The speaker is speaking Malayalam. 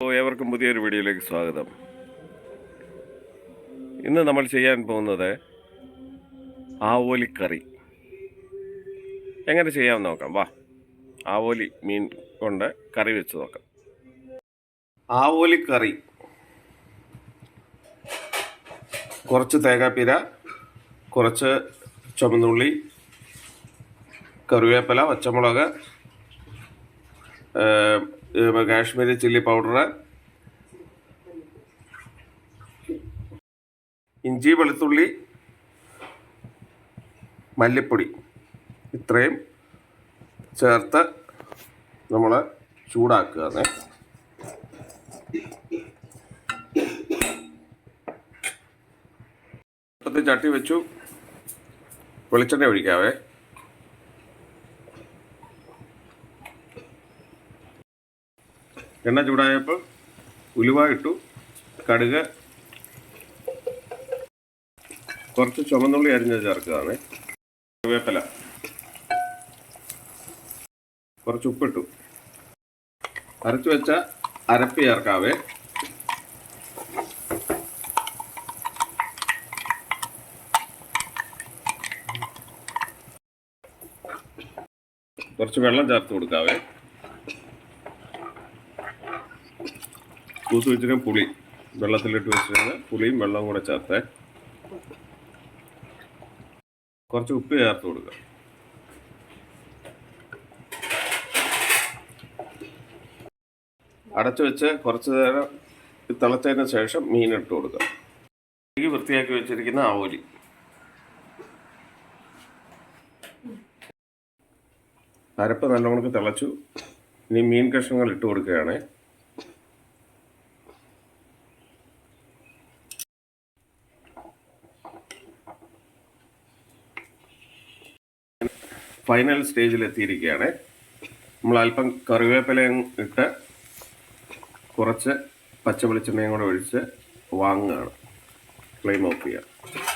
അപ്പോൾ ഏവർക്കും പുതിയൊരു വീഡിയോയിലേക്ക് സ്വാഗതം. ഇന്ന് നമ്മൾ ചെയ്യാൻ പോകുന്നത് ആവോലിക്കറി. എങ്ങനെ ചെയ്യാമെന്ന് നോക്കാം. വാ. ആവോലി മീൻ കൊണ്ട് കറി വെച്ച് നോക്കാം. ആവോലിക്കറി. കുറച്ച് തേങ്ങാപ്പീര കുറച്ച് ചുമന്നുള്ളി കറിവേപ്പില പച്ചമുളക് കാശ്മീരി ചില്ലി പൗഡർ ഇഞ്ചി വെളുത്തുള്ളി മല്ലിപ്പൊടി. ഇത്രയും ചേർത്ത് നമ്മൾ ഇപ്പത്തെ ചട്ടി വെച്ചു. വെളിച്ചെണ്ണ ഒഴിക്കാവേ. എണ്ണ ചൂടായപ്പോൾ ഉലുവ ഇട്ടു കടുക് കുറച്ച് ചുമന്നുള്ളി അരിഞ്ഞ് ചേർക്കുകയാണ്. കറിവേപ്പില കുറച്ച് ഉപ്പിട്ടു. അരച്ചു വെച്ച അരപ്പ് ചേർക്കാവേ. കുറച്ച് വെള്ളം ചേർത്ത് കൊടുക്കാവേ. കൂത്ത് വെച്ചിട്ട് പുളി. വെള്ളത്തിലിട്ട് വെച്ചിട്ട് പുളിയും വെള്ളവും കൂടെ ചേർത്ത്. കുറച്ച് ഉപ്പ് ചേർത്ത് കൊടുക്കുക. അടച്ചു വെച്ച് കുറച്ച് നേരം തിളച്ചതിന് ശേഷം മീൻ ഇട്ട് കൊടുക്കുക. കഴുകി വൃത്തിയാക്കി വെച്ചിരിക്കുന്ന ആവോലി അരപ്പ് നല്ലവണ്ണം തിളച്ചു. ഇനി മീൻ കഷ്ണങ്ങൾ ഇട്ട് കൊടുക്കുകയാണ്. ഫൈനൽ സ്റ്റേജിൽ എത്തിയിരിക്കുകയാണ് നമ്മൾ അല്പം കറിവേപ്പിലയും ഇട്ട് കുറച്ച് പച്ച വെളിച്ചെണ്ണയും കൂടെ ഒഴിച്ച് വാങ്ങുകയാണ്. ഫ്ലെയിം ഓഫ് ചെയ്യുക